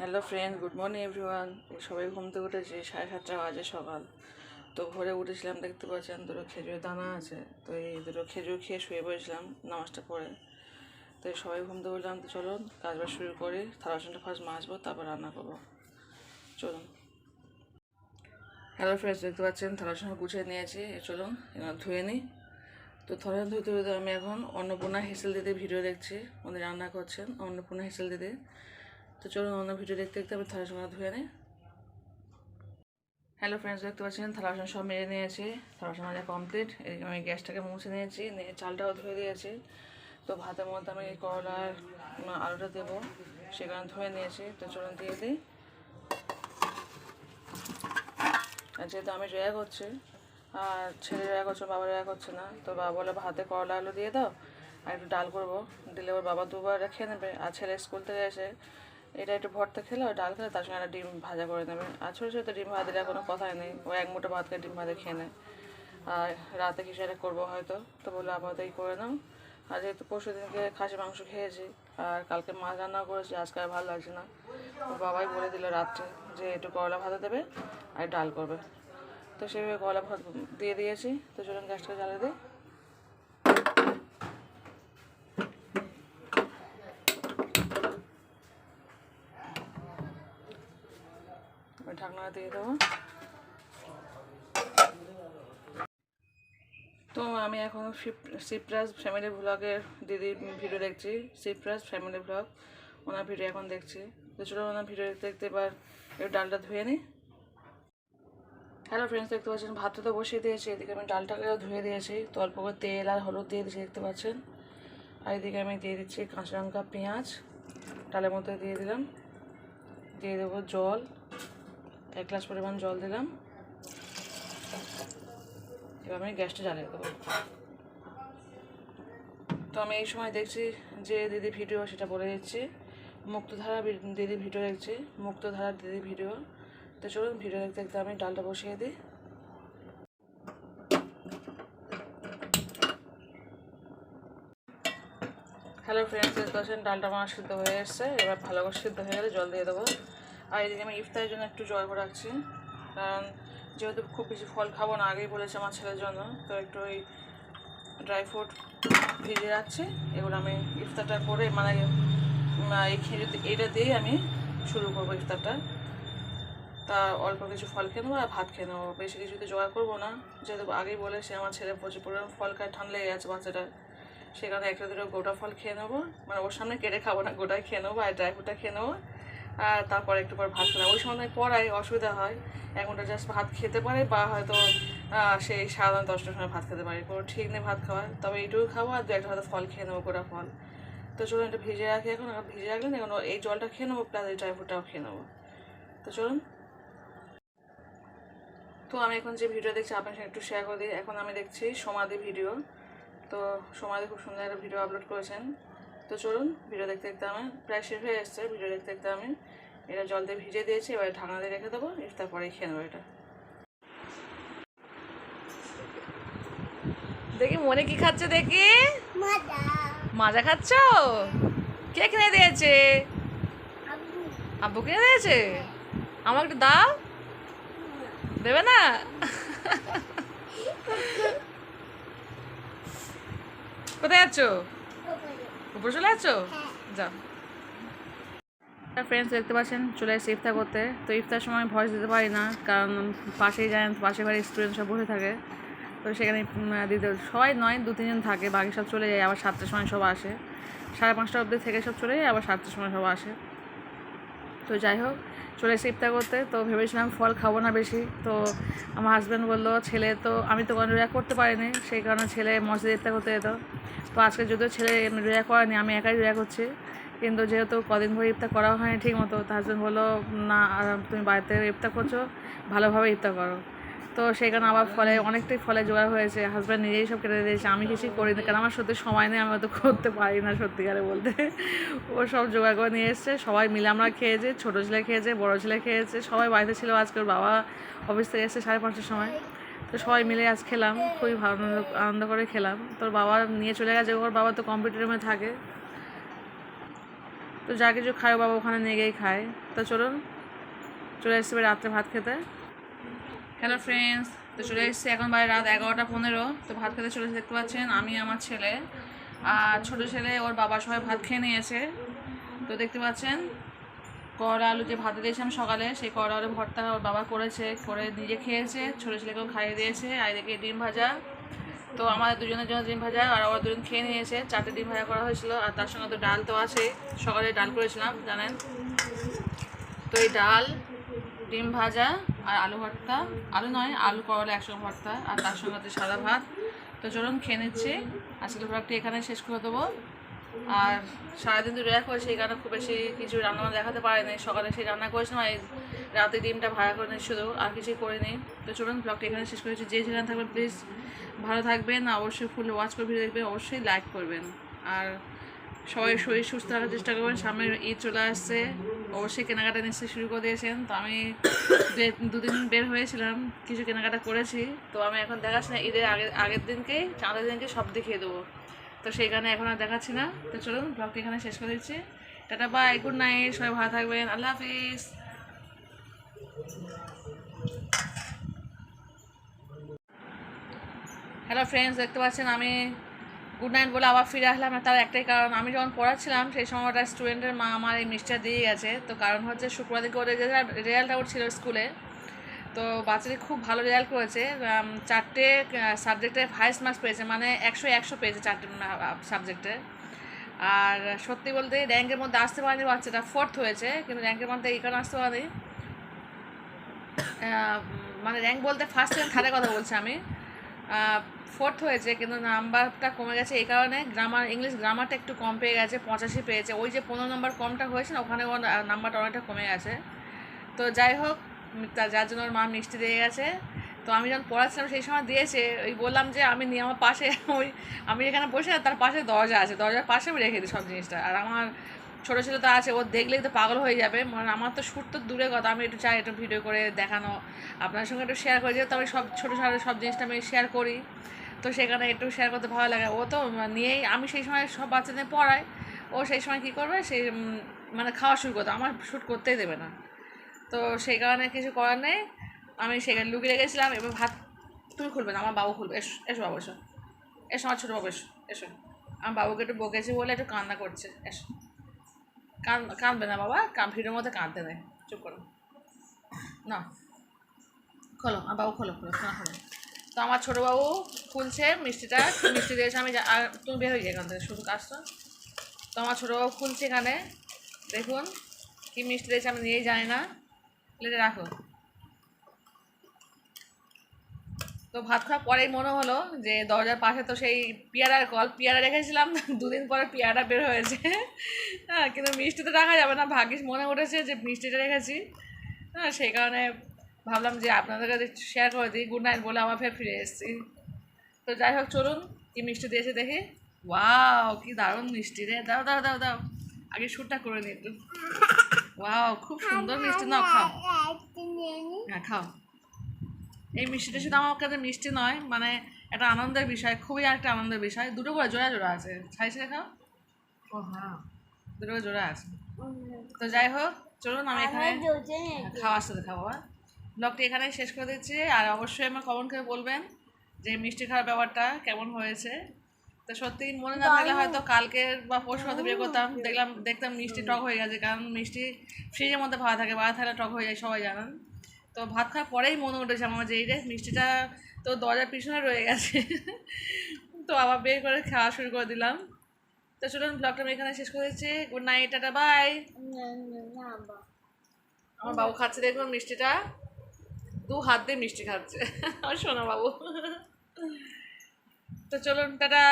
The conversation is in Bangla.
Hello friend, good morning everyone. সবাই ঘুম থেকে উঠেছে, সাড়ে সাতটা বাজে সকাল। তো ভোরে উঠেছিলাম, দেখতে পাচ্ছেন দুটো খেজুরের দানা আছে। তো এই দুটো খেজুর খেয়ে শুয়ে পড়েছিলাম নামাজটা পড়ে। তো সবাই ঘুম থেকে উঠলাম, তো চলুন কাজবাজ শুরু করি। থালা বাসনটা ফার্স্ট মাজবো, তারপর রান্না করব। চলুন। হ্যালো ফ্রেন্ডস, দেখতে পাচ্ছেন থালা বাসন গুছিয়ে নিয়েছি। চলুন, এবার ধুয়ে নিই। তো থালা ধুতে ধুতে আমি এখন অন্নপূর্ণা হেসেল দিদি ভিডিও দেখছি। উনি রান্না করছেন অন্নপূর্ণা হেসেল দিদি। তো চলুন অন্য ভিডিও দেখতে দেখতে আমি থালা বাসন ধুয়ে নিই। হ্যালো ফ্রেন্ডস দেখতে পাচ্ছেন? থালা বাসন সব মেরে নিয়েছি। থালা বাসন মাজা কমপ্লিট এদিকে আমি গ্যাসটাকে মুছে নিয়েছি, নিয়ে চালটাও ধুয়ে দিয়েছি। তো ভাতের মধ্যে আমি করলার আলুটা দেবো। সেখানে ধুয়ে নিয়েছি। তো চলুন দিয়ে দিই। আর যেহেতু আমি রেয়া করছি, আর ছেলে রেয়া করছে, বাবা রেয়া করছে না, তো বাবা বলে ভাতে করলা আলু দিয়ে দাও। আর একটু ডাল করব। দিলে ওর বাবা দুবার খেয়ে নেবে। আর ছেলে স্কুল থেকে এসে এটা একটু ভর্তা খেলে আর ডাল খেলে তার সঙ্গে একটা ডিম ভাজা করে নেবে। আর ছোটো ছোটো ডিম ভাজা দিলে কোনো কথাই নেই। ও এক মুঠো ভাত খেয়ে ডিম ভাজা খেয়ে নেয়। আর রাতে কিছু একটা করব হয়তো। তো বলল, আপাতত এই করে নাও। আর যেহেতু পরশু দিনকে খাসি মাংস খেয়েছি, আর কালকে মাছ রান্না করেছি, আজকে আর ভালো লাগছে না। বাবাই বলে দিল রাত্রে যে একটু করলা ভাজা দেবে আর ডাল করবে। তো সেভাবে করলা ভাত দিয়ে দিয়েছি। তো চলুন গ্যাসটা জ্বালিয়ে দিই। ঢাকনা দিয়ে দেবো। তো আমি এখন শিবরাজ ফ্যামিলি ব্লগের দিদির ভিডিও দেখছি। শিবরাজ ফ্যামিলি ব্লগ ওনার ভিডিও এখন দেখছি। তো চলো ওনার ভিডিও দেখতে দেখতে এবার একটু ডালটা ধুয়ে নিই হ্যালো ফ্রেন্ডস দেখতে পাচ্ছেন ভাতটা তো বসিয়ে দিয়েছি। এদিকে আমি ডালটাকেও ধুয়ে দিয়েছি। তো অল্প করে তেল আর হলুদ দিয়ে দিয়েছি, দেখতে পাচ্ছেন। আর এদিকে আমি দিয়ে দিচ্ছি কাঁচা লঙ্কা, পেঁয়াজ। ডালের মধ্যে দিয়ে দিলাম। দিয়ে দেবো জল। এক গ্লাস পরিমাণ জল দিলাম। এবার আমি গ্যাসটা জ্বালিয়ে দেবো। তো আমি এই সময় দেখছি যে দিদি ভিডিও, সেটা বলে দিচ্ছি। মুক্তধারা দিদি ভিডিও দেখছি মুক্তধারা দিদি ভিডিও। তো চলুন ভিডিও দেখতে দেখতে আমি ডালটা বসিয়ে দিই। হ্যালো ফ্রেন্ডস দেখতে পাচ্ছেন ডালটা আমার সিদ্ধ হয়ে এসছে। এবার ভালো করে সিদ্ধ হয়ে গেলে জল দিয়ে দেবো। আর এদিকে আমি ইফতারের জন্য একটু জল রাখছি। কারণ যেহেতু খুব বেশি ফল খাব না, আগেই বলেছে আমার ছেলের জন্য, তো একটু ওই ড্রাই ফ্রুট ভিজিয়ে রাখছি। এগুলো আমি ইফতারটা করে মানে এই খেজুর এটা দিয়েই আমি শুরু করব ইফতারটা। তা অল্প কিছু ফল খেয়ে নেব আর ভাত খেয়ে নেব। বেশি কিছুতে জোগাড় করব না। যেহেতু আগেই বলেছে আমার ছেলে প্রচুর পরিমাণ ফল খায়, ঠান্ডা লেগে গেছে বাচ্চাটা সেখানে একটা দুটো গোটা ফল খেয়ে নেব। মানে ওর সামনে কেটে খাব না, গোটাই খেয়ে নেব আর ড্রাই ফ্রুটটা খেয়ে নেব। তারপর একটু পর ভাত খেলাম। ওই সময় পড়ায় অসুবিধা হয়। এখনটা জাস্ট ভাত খেতে পারে বা হয়তো সেই সাধারণ দশটার সময় ভাত খেতে পারে। কোনো ঠিক নেই ভাত খাওয়ার। তবে এইটুকু খাব আর দু একটা হয়তো ফল খেয়ে নেব, গোটা ফল। তো চলুন এটা ভিজে রাখি এখন। এখন ভিজে রাখলেন এখন এই জলটা খেয়ে নেব প্লাস এই ড্রাই ফ্রুটটাও খেয়ে নেব। তো চলুন। তো আমি এখন যে ভিডিও দেখছি, আপনার সঙ্গে একটু শেয়ার করে দিই। এখন আমি দেখছি সমাধি ভিডিও। তো সমাধি খুব সুন্দর একটা ভিডিও আপলোড করেছেন। তো চলুন ভিডিও দেখতে দেখতে আমি প্রায় শেষ হয়ে এসছে ভিডিও দেখতে দেখতে আমি এটা জল দিয়ে ভিজে দিয়েছি এবার ঢাকনা দিয়ে রেখে দেবো ইফতার পরেই খেয়ে নেব এটা। দেখি মনে কি খাচ্ছে দেখি? মাজা। খাচ্ছ? কে কিনে দিয়েছে? আব্বু কিনে দিয়েছে? আমার একটু দাও। দেবে না? কোথায় যাচ্ছ? উপরে চলে আছো যাও। ফ্রেন্ডস দেখতে পাচ্ছেন, চলে এসেছি ইফতার করতে। তো ইফতার সময় ভয়েস দিতে পারি না, কারণ পাশেই যায় পাশে বাড়ির স্টুডেন্ট সব বসে থাকে। তো সেখানে দিতে সবাই নয়, দু, তিনজন থাকে, বাকি সব চলে যায়, আবার সাতটার সময় সব আসে। সাড়ে পাঁচটা অবধি থেকে সব চলে যায়, আবার সাতটার সময় সব আসে। তো যাই হোক, চলে এসে ইফতার করতে। তো ভেবেছিলাম ফল খাব না বেশি। তো আমার হাজব্যান্ড বলল, ছেলে, তো আমি তো কোনো রেয়া করতে পারিনি। সেই কারণে ছেলে মসজিদে ইফতার করতে যেত। তো আজকে যদিও ছেলে রেয়া করেনি, আমি একাই রেয়া করছি। কিন্তু যেহেতু কদিন ধরে ইফতার করা হয়নি ঠিক মতো তো হাজব্যান্ড বলল, না তুমি বাড়িতে ইফতার করছ, ভালোভাবে ইফতার করো। তো কারণে আবার ফলে অনেকটাই ফলে জোগাড় হয়েছে। হাজব্যান্ড নিজেই সব কেটে দিয়েছে, আমি কিছুই করিনি, কারণ আমার সত্যি সময় নেই, আমি হয়তো করতে পারি না সত্যিকারে বলতে। ও সব জোগাড় করে নিয়ে এসছে, সবাই মিলে আমরা খেয়েছি, ছোটো ছেলে খেয়েছে, বড়ো ছেলে খেয়েছে, সবাই বাড়িতে ছিল আজকে বাবা অফিস থেকে এসে সাড়ে পাঁচটার সময়। তো সবাই মিলে আজ খেলাম, খুবই ভালো আনন্দ- করে খেলাম। তোর বাবা নিয়ে চলে গেছে, ওর বাবা তো কম্পিউটার রুমে থাকে। তো যা কিছু খায় বাবা ওখানে নিয়ে গিয়েই খায়। তো চলুন, চলে এসেছি রাত্রে ভাত খেতে। হ্যালো ফ্রেন্ডস তো চলে এসেছি এখন বাইরে রাত এগারোটা পনেরো। তো ভাত খেতে চলে দেখতে পাচ্ছেন, আমি আমার ছেলে। আর ছোটো ছেলে, ওর বাবা সবাই ভাত খেয়ে নিয়েছে। তো দেখতে পাচ্ছেন করলা আলু যে ভাত দিয়েছিলাম সকালে, সেই করলা আলু ভর্তা ওর বাবা করেছে, করে নিজে খেয়েছে। ছোটো ছেলেকেও খাইয়ে দিয়েছে, আর এদিকে ডিম ভাজা। তো আমাদের দুজনের জন্য ডিম ভাজা, আর ওরা দুজন খেয়ে নিয়েছে। চারটে ডিম ভাজা করা হয়েছিল, আর তার সঙ্গে তো ডাল তো আছে। সকালে ডাল করেছিলাম, জানেন? তো এই ডাল, ডিম ভাজা আর আলু ভর্তা। আলু নয়, আলু করলা একসঙ্গে ভর্তা আর তার সঙ্গে হচ্ছে সাদা ভাত। তো চলুন খেয়ে নিচ্ছি। আজকে ব্লগটি এখানে শেষ করে দেবো। আর সারাদিন তো রেয়া করে সেই কারণে খুব বেশি কিছু রান্না দেখাতে পারেনি। সকালে সেই রান্না করেছিলাম, আর এই রাতে ডিমটা ভাড়া করে নিই শুধু, আর কিছুই করে করিনি। তো চলুন ব্লগটি এখানে শেষ করেছি। যে যেখানে থাকবেন প্লিজ ভালো থাকবেন। অবশ্যই ফুল ওয়াচ করে ভিডিও দেখবেন, অবশ্যই লাইক করবেন। আর সবাই শরীর সুস্থ রাখার চেষ্টা করবেন। সামনে ঈদ চলে আসছে। অবশ্যই কেনাকাটা নিশ্চয়ই শুরু করে দিয়েছেন। তো আমি দুদিন বের হয়েছিলাম, কিছু কেনাকাটা করেছি। তো আমি এখন দেখাচ্ছি না, ঈদের আগের আগের দিনকে, চাঁদের দিনকে সব দেখিয়ে দেবো। তো সেই কারণে এখন আর দেখাচ্ছি না। তো চলুন ব্লগটি এখানে শেষ করে দিচ্ছি। টাটা বাই গুড নাইট সবাই ভালো থাকবেন, আল্লাহ হাফিজ। হ্যালো ফ্রেন্ডস দেখতে পাচ্ছেন আমি গুড নাইট বলে আবার ফিরে আসলাম না তার একটাই কারণ, আমি যখন পড়াচ্ছিলাম সেই সময় একটা স্টুডেন্টের মা আমার এই মিষ্টিটা দিয়ে গেছে। তো কারণ হচ্ছে শুক্রবার দিনকে ওদের রেজাল্ট আউট ছিল স্কুলে, তো বাচ্চাটি খুব ভালো রেজাল্ট করেছে। চারটে সাবজেক্টে হাইস্ট মার্কস পেয়েছে মানে একশো একশো পেয়েছে চারটে সাবজেক্টে আর সত্যি বলতে র্যাঙ্কের মধ্যে আসতে পারেনি বাচ্চাটা ফোর্থ হয়েছে, কিন্তু র্যাঙ্কের মধ্যে এই কারণে আসতে পারেনি। মানে র্যাঙ্ক বলতে ফার্স্ট থার্ডের কথা বলছি আমি। ফোর্থ হয়েছে, কিন্তু নাম্বারটা কমে গেছে এই কারণে গ্রামার, ইংলিশ গ্রামারটা একটু কম পেয়ে গেছে, পঁচাশি পেয়েছে। ওই যে পনেরো নম্বর কমটা হয়েছে না ওখানে নাম্বারটা অনেকটা কমে গেছে। তো যাই হোক যার জন্য ওর মা মিষ্টি দিয়ে গেছে। তো আমি যখন পড়াচ্ছিলাম, সেই সময় দিয়েছে, ওই বললাম যে আমি নিয়ে আমার পাশে, ওই আমি যেখানে বসে তার পাশে দরজা আছে। দরজার পাশে আমি রেখে দিই সব জিনিসটা। আর আমার ছোটো ছেলে তো আছে, ও দেখলেই তো পাগল হয়ে যাবে। মানে আমার তো শ্যুট তো দূরে কথা, আমি একটু চাই একটু ভিডিও করে দেখানো। আপনার সঙ্গে একটু শেয়ার করে যেহেতু আমি সব ছোটো ছোটো সব জিনিসটা আমি শেয়ার করি। তো সেখানে একটু শেয়ার করতে ভালো লাগে। ও তো নিয়েই, আমি সেই সময় সব বাচ্চাদের পড়াই। ও সেই সময় কী করবে, সেই মানে খাওয়া শুরু করতো। আমার শ্যুট করতেই দেবে না। তো সেই কারণে কিছু করার নেই। আমি সেখানে লুকিয়ে রেখেছিলাম, এবার ভাত তুমি খুলবে না, আমার বাবু খুলবে। এসো এসো বাবু, এসো। এসো আমার ছোটো বাবু, এসো এসো। আমার বাবুকে একটু বকেছি বলে একটু কান্না করছে, এসো। কান কাঁদবে না বাবা ভিড়ের মধ্যে কাঁদতে নেই চুপ করো। না। খোলো, আমার বাবু খোলো খোলো না খোলো তো আমার ছোটো বাবু খুলছে মিষ্টিটা, মিষ্টি দিয়েছে আমি আর তুমি বের হয়ে যাই এখান থেকে শুধু কাজটা। তো আমার ছোটো বাবু খুলছে এখানে। দেখুন, কি মিষ্টি দিয়েছে আমি নিয়েই জানি না। প্লেটে রাখো। তো ভাত খাওয়ার পরেই মনে হলো যে দরজার পাশে তো সেই পেয়ারার কল পেয়ারা রেখেছিলাম দুদিন পরে পেয়ারা বের হয়েছে। হ্যাঁ কিন্তু মিষ্টি তো রাখা যাবে না ভাগ্যিস মনে উঠেছে যে মিষ্টিটা রেখেছি। হ্যাঁ সেই কারণে ভাবলাম যে আপনাদের কাছে শেয়ার করে দিই গুড নাইট বলে আবার ফের ফিরে এসেছি। তো যাই হোক চলুন কি মিষ্টি দিয়েছে দেখি। ওয়াও কি দারুণ মিষ্টি রে দাও দাও দাও দাও। আগে শ্যুটটা করে নি একটু। ওয়াও খুব সুন্দর মিষ্টি নাও খাও। হ্যাঁ খাও। এই মিষ্টিটা শুধু আমার কাছে মিষ্টি নয় মানে একটা আনন্দের বিষয় খুবই একটা আনন্দের বিষয়। দুটো করে জোড়া জোড়া আছে। ছাই ছেড়ে খাও। ও হ্যাঁ। দুটো করে জোড়া আছে। তো যাই হোক চলুন আমি এখানে খাওয়ার সাথে খাব হ্যাঁ? ব্লগটি এখানে শেষ করে দিচ্ছি। আর অবশ্যই আমার কমেন্ট করে বলবেন যে মিষ্টি খাওয়ার ব্যাপারটা কেমন হয়েছে। তো সত্যি মনে না থাকলে হয়তো কালকে বা পরশু হয়তো বিয়ে করতাম। দেখলাম দেখতাম মিষ্টি টক হয়ে গেছে কারণ মিষ্টি ফ্রিজের মধ্যে ভালো থাকে ভালো থাকলে টক হয়ে যায় সবাই জানেন। তো ভাত খাওয়ার পরেই মনে উঠেছে আমার যে, এই রে, মিষ্টিটা তো দরজার পিছনে রয়ে গেছে। তো আবার বের করে খাওয়া শুরু করে দিলাম। তো চলুন ব্লগটা আমি এখানে শেষ করে দিচ্ছি গুড নাইট, টাটা, বাই। আমার বাবু খাচ্ছে, দেখুন মিষ্টিটা। দু হাত দিয়ে মিষ্টি খাচ্ছে। আমার সোনা বাবু। তো চলুন, টাটা।